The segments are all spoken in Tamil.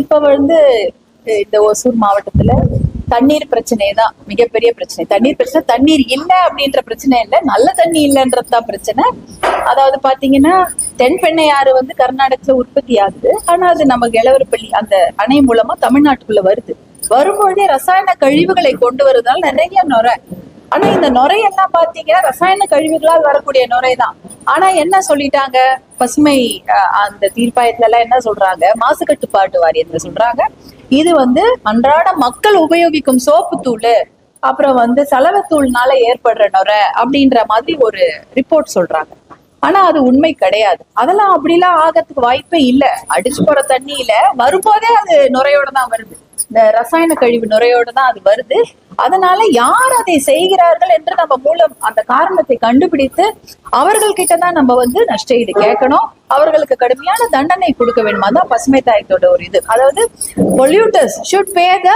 இப்ப வந்து இந்த ஒசூர் மாவட்டத்துல தண்ணீர் பிரச்சனை தான் மிகப்பெரிய பிரச்சனை. தண்ணீர் பிரச்சனை தண்ணீர் இல்லை அப்படின்ற பிரச்சனை இல்லை நல்ல தண்ணி இல்லைன்றது தான் பிரச்சனை. அதாவது பாத்தீங்கன்னா தென்பெண்ணையாறு வந்து கர்நாடகத்துல உற்பத்தி ஆகுது. ஆனா அது நம்ம கெலவரப்பள்ளி அந்த அணை மூலமா தமிழ்நாட்டுக்குள்ள வருது. வரும்பொழுதே ரசாயன கழிவுகளை கொண்டு வருவதால் நிறைய நுரை. ஆனா இந்த நுரையெல்லாம் பாத்தீங்கன்னா ரசாயன கழிவுகளால் வரக்கூடிய நுரை தான் ஆனா என்ன சொல்லிட்டாங்க? பசுமை அந்த தீர்ப்பாயத்துல எல்லாம் என்ன சொல்றாங்க? மாசு கட்டுப்பாட்டு வாரியத்துல சொல்றாங்க. இது வந்து அன்றாட மக்கள் உபயோகிக்கும் சோப்பு தூள் அப்புறம் வந்து சலவைத்தூள்னால ஏற்படுற நுரை அப்படின்ற மாதிரி ஒரு ரிப்போர்ட் சொல்றாங்க. ஆனா அது உண்மை கிடையாது. அதெல்லாம் அப்படிலாம் ஆகிறதுக்கு வாய்ப்பே இல்ல. அடிச்சு போற தண்ணியில வரும்போதே அது நுரையோட தான் வருது. இந்த ரசாயன கழிவு நுரையோட தான் அது வருது. அதனால யார் அதை செய்கிறார்கள் என்று நம்ம மூலம் அந்த காரணத்தை கண்டுபிடித்து அவர்கள் கிட்டதான் நம்ம வந்து நஷ்டஈடு கேட்கணும். அவர்களுக்கு கடுமையான தண்டனை கொடுக்க வேண்டும்? தான் பசுமை தாயத்தோட ஒரு இது. அதாவது பொல்யூட்டர்ஸ் ஷுட் பே த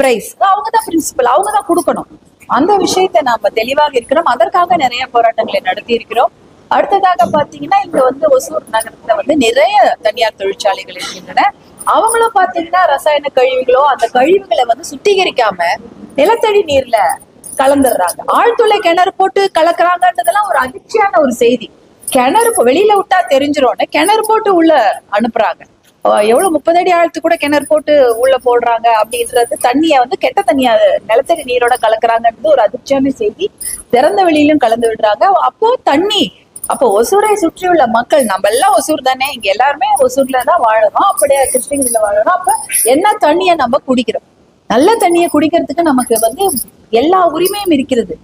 பிரைஸ் அவங்க தான் பிரின்சிபல் அவங்க தான் கொடுக்கணும். அந்த விஷயத்தை நாம தெளிவாக இருக்கிறோம் அதற்காக நிறைய போராட்டங்களை நடத்தி இருக்கிறோம். அடுத்ததாக பாத்தீங்கன்னா இங்க வந்து ஒசூர் நகரத்துல வந்து நிறைய தனியார் தொழிற்சாலைகள் இருக்கின்றன. அவங்களும் பாத்தீங்கன்னா ரசாயன கழிவுகளோ அந்த கழிவுகளை வந்து சுத்திகரிக்காம நிலத்தடி நீர்ல கலந்துடுறாங்க. ஆழ்துளை கிணறு போட்டு கலக்குறாங்கன்றதெல்லாம் ஒரு அதிர்ச்சியான ஒரு செய்தி. கிணறு வெளியில விட்டா தெரிஞ்சிரும்னு கிணறு போட்டு உள்ள அனுப்புறாங்க. எவ்வளவு முப்பது அடி ஆழத்து கூட கிணறு போட்டு உள்ள போடுறாங்க அப்படின்றது தண்ணிய வந்து கெட்ட தண்ணியா நிலத்தடி நீரோட கலக்குறாங்கன்றது ஒரு அதிர்ச்சியான செய்தி. திறந்த வெளியிலும் கலந்து விடுறாங்க. அப்போ தண்ணி அப்போ ஒசூரை சுற்றியுள்ள மக்கள் நம்ம எல்லாம் ஒசூர் தானே இங்க எல்லாருமே ஒசூர்ல தான் வாழறோம். அப்படியே கிருஷ்ணகிரியில வாழறோம். அப்ப என்ன தண்ணியை நம்ம குடிக்கிறோம்? நல்ல தண்ணியை குடிக்கிறதுக்கு நமக்கு வந்து எல்லா உரிமையும் இருக்கிறது.